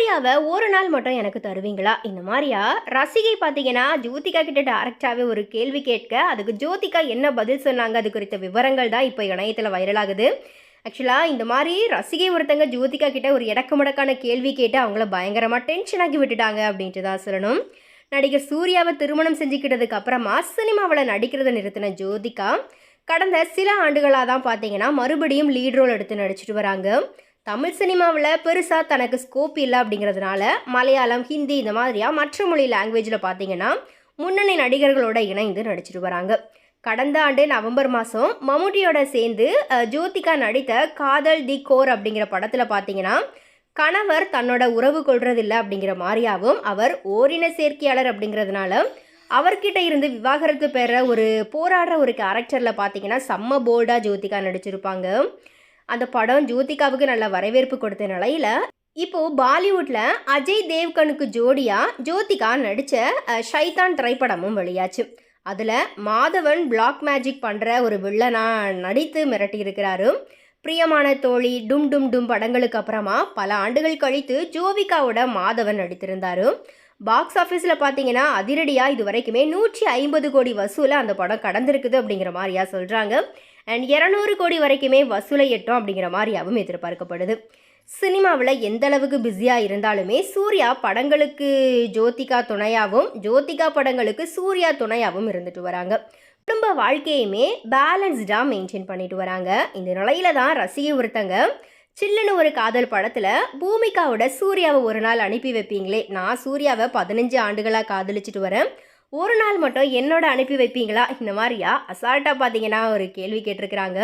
சூர்யாவை ஒரு நாள் மட்டும் எனக்கு தருவீங்களா? இந்த மாதிரியா? ரசிகை பார்த்தீங்கன்னா ஜோதிகா கிட்ட டேரக்டாகவே ஒரு கேள்வி கேட்க அதுக்கு ஜோதிகா என்ன பதில் சொன்னாங்க அது குறித்த விவரங்கள் தான் இப்போ இணையத்தில் வைரலாகுது ஆக்சுவலாக இந்த மாதிரி ரசிகை ஒருத்தங்க ஜோதிகா கிட்ட ஒரு இடக்கமுடக்கான கேள்வி கேட்டு அவங்கள பயங்கரமாக டென்ஷன் ஆக்கி விட்டுட்டாங்க அப்படின்ட்டு தான் சொல்லணும். நடிகர் சூர்யாவை திருமணம் செஞ்சுக்கிட்டதுக்கு அப்புறமா சினிமாவில் நடிக்கிறத நிறுத்தின ஜோதிகா கடந்த சில ஆண்டுகளாக தான் பார்த்தீங்கன்னா மறுபடியும் லீட் ரோல் எடுத்து நடிச்சிட்டு வராங்க. தமிழ் சினிமாவில் பெருசாக தனக்கு ஸ்கோப் இல்லை அப்படிங்கிறதுனால மலையாளம் ஹிந்தி இந்த மாதிரியாக மற்ற மொழி லாங்குவேஜில் பார்த்தீங்கன்னா முன்னணி நடிகர்களோட இணைந்து நடிச்சிட்டு வராங்க. கடந்த ஆண்டு நவம்பர் மாதம் மம்முட்டியோட சேர்ந்து ஜோதிகா நடித்த காதல் தி கோர் அப்படிங்கிற படத்தில் பார்த்தீங்கன்னா கணவர் தன்னோட உறவு கொள்றதில்லை அப்படிங்கிற மாதிரியாகவும் அவர் ஓரின சேர்க்கையாளர் அப்படிங்கிறதுனால அவர்கிட்ட இருந்து விவாகரத்து பெற ஒரு போராடுற ஒரு கேரக்டரில் பார்த்தீங்கன்னா செம்ம போல்டாக ஜோதிகா நடிச்சிருப்பாங்க. அந்த படம் ஜோதிகாவுக்கு நல்ல வரவேற்பு கொடுத்த நிலையில இப்போ பாலிவுட்ல அஜய் தேவ்கனுக்கு ஜோடியா ஜோதிகா நடிச்ச ஷைதான் திரைப்படமும் வெளியாச்சு. அதுல மாதவன் பிளாக் மேஜிக் பண்ற ஒரு வில்லனா நடித்து மிரட்டி இருக்கிறாரு பிரியமான தோழி டும் டும் டும் படங்களுக்கு அப்புறமா பல ஆண்டுகள் கழித்து ஜோவிகாவோட மாதவன் நடித்திருந்தாரு. பாக்ஸ் ஆஃபீஸில் பார்த்தீங்கன்னா அதிரடியாக இது வரைக்குமே நூற்றி ஐம்பது கோடி வசூலை அந்த படம் கடந்திருக்குது அப்படிங்கிற மாதிரியா சொல்கிறாங்க அண்ட் இரநூறு கோடி வரைக்குமே வசூலை எட்டும் அப்படிங்கிற மாதிரியாவும் எதிர்பார்க்கப்படுது. சினிமாவில் எந்த அளவுக்கு பிஸியாக இருந்தாலுமே சூர்யா படங்களுக்கு ஜோதிகா துணையாகவும் ஜோதிகா படங்களுக்கு சூர்யா துணையாகவும் இருந்துட்டு வராங்க. குடும்ப வாழ்க்கையுமே பேலன்ஸ்டாக மெயின்டைன் பண்ணிட்டு வராங்க. இந்த நிலையில தான் ரசிகை ஒருத்தங்க சில்லுன்னு ஒரு காதல் படத்தில் பூமிகாவோட சூர்யாவை ஒரு நாள் அனுப்பி வைப்பீங்களே. நான் சூர்யாவை பதினஞ்சு ஆண்டுகளாக காதலிச்சிட்டு வரேன். ஒரு நாள் மட்டும் என்னோட அனுப்பி வைப்பீங்களா? இந்த மாதிரியா? அசால்ட்டாக பார்த்தீங்கன்னா ஒரு கேள்வி கேட்டிருக்கிறாங்க.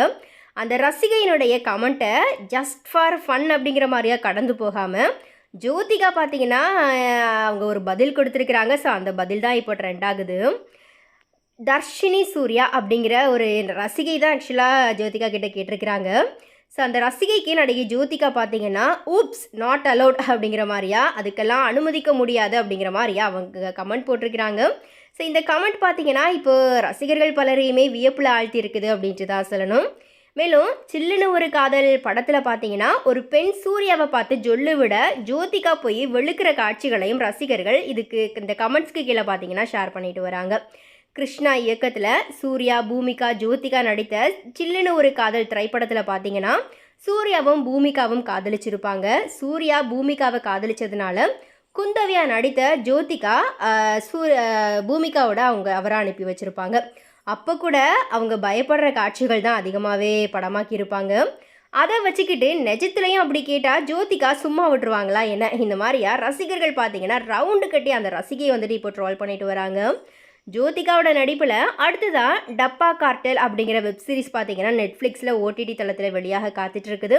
அந்த ரசிகையினுடைய கமெண்ட்டை ஜஸ்ட் ஃபார் ஃபன் அப்படிங்கிற மாதிரியா கடந்து போகாமல் ஜோதிகா பார்த்தீங்கன்னா அவங்க ஒரு பதில் கொடுத்துருக்குறாங்க. ஸோ அந்த பதில் தான் இப்போ ட்ரெண்ட் ஆகுது. தர்ஷினி சூர்யா அப்படிங்கிற ஒரு ரசிகை தான் ஆக்சுவலாக ஜோதிகா கிட்டே கேட்டிருக்கிறாங்க. ஸோ அந்த ரசிகைக்கு நடிகை ஜோதிகா பார்த்தீங்கன்னா ஊப்ஸ் நாட் அலவுட் அப்படிங்கிற மாதிரியா அதுக்கெல்லாம் அனுமதிக்க முடியாது அப்படிங்கிற மாதிரியா அவங்க கமெண்ட் போட்டிருக்கிறாங்க. ஸோ இந்த கமெண்ட் பார்த்தீங்கன்னா இப்போ ரசிகர்கள் பலரையுமே வியப்பில் ஆழ்த்தி இருக்குது அப்படின்ட்டு தான் சொல்லணும். மேலும் சில்லுன்னு ஒரு காதல் படத்தில் பார்த்தீங்கன்னா ஒரு பெண் சூர்யாவை பார்த்து ஜொல்லு விட ஜோதிகா போய் வெளுக்கிற காட்சிகளையும் ரசிகர்கள் இதுக்கு இந்த கமெண்ட்ஸ்க்கு கீழே பார்த்தீங்கன்னா ஷேர் பண்ணிட்டு வராங்க. கிருஷ்ணா இயக்கத்தில் சூர்யா பூமிகா ஜோதிகா நடித்த சில்லுன்னு ஒரு காதல் திரைப்படத்தில் பார்த்தீங்கன்னா சூர்யாவும் பூமிகாவும் காதலிச்சிருப்பாங்க. சூர்யா பூமிகாவை காதலிச்சதுனால குந்தவியா நடித்த ஜோதிகா சூ பூமிகாவோட அவங்க அவரை அனுப்பி வச்சுருப்பாங்க. அப்போ கூட அவங்க பயப்படுற காட்சிகள் தான் அதிகமாகவே படமாக்கி இருப்பாங்க அதை வச்சுக்கிட்டு நெஜத்துலையும் அப்படி கேட்டால் ஜோதிகா சும்மா விட்டுருவாங்களா என்ன? இந்த மாதிரியா ரசிகர்கள் பார்த்தீங்கன்னா ரவுண்டு கட்டி அந்த ரசிகையை வந்துட்டு இப்போ ட்ரோல் பண்ணிட்டு வராங்க. ஜோதிகாவோட நடிப்பில் அடுத்ததாக டப்பா கார்டல் அப்படிங்கிற வெப் சீரிஸ் பார்த்தீங்கன்னா நெட்ஃப்ளிக்ஸில் ஓடிடி தளத்தில் வெளியாக காத்துட்டு இருக்குது.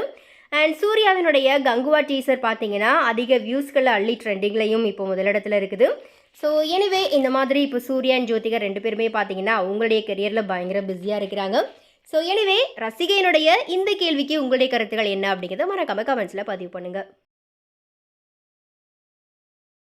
அண்ட் சூர்யாவினுடைய கங்குவா டீசர் பார்த்தீங்கன்னா அதிக வியூஸ்களை அள்ளி ட்ரெண்டிங்லையும் இப்போ முதலிடத்தில் இருக்குது. ஸோ எனிவே இந்த மாதிரி இப்போ சூர்யா அண்ட் ஜோதிகா ரெண்டு பேருமே பார்த்தீங்கன்னா அவங்களுடைய கெரியரில் பயங்கர பிஸியாக இருக்கிறாங்க. ஸோ எனிவே ரசிகையினுடைய இந்த கேள்விக்கு உங்களுடைய கருத்துக்கள் என்ன அப்படிங்கிறத மறக்காமல் கமெண்ட்ஸில் பதிவு பண்ணுங்கள்